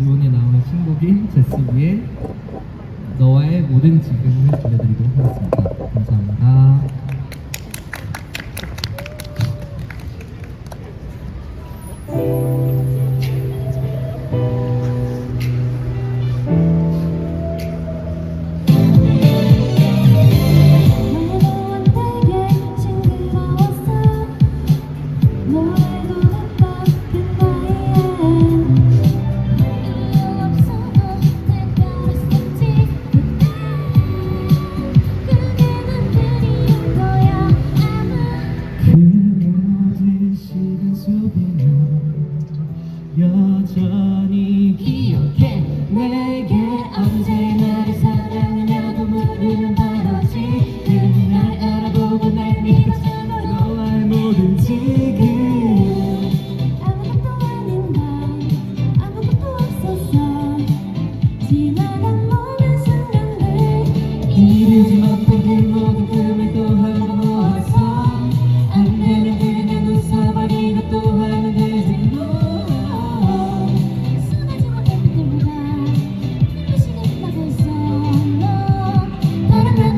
이번에 나오는 신곡인 제스비의 너와의 모든 지금을 들려드리도록 하겠습니다. 내게 언제 나를 사랑하냐고 물으면 바로지 그날 알아보고 날 믿었잖아 너와의 모든 지금. 아무것도 아닌 날 아무것도 없었어. 지나간 모든 순간들 이루지 못한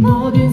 모든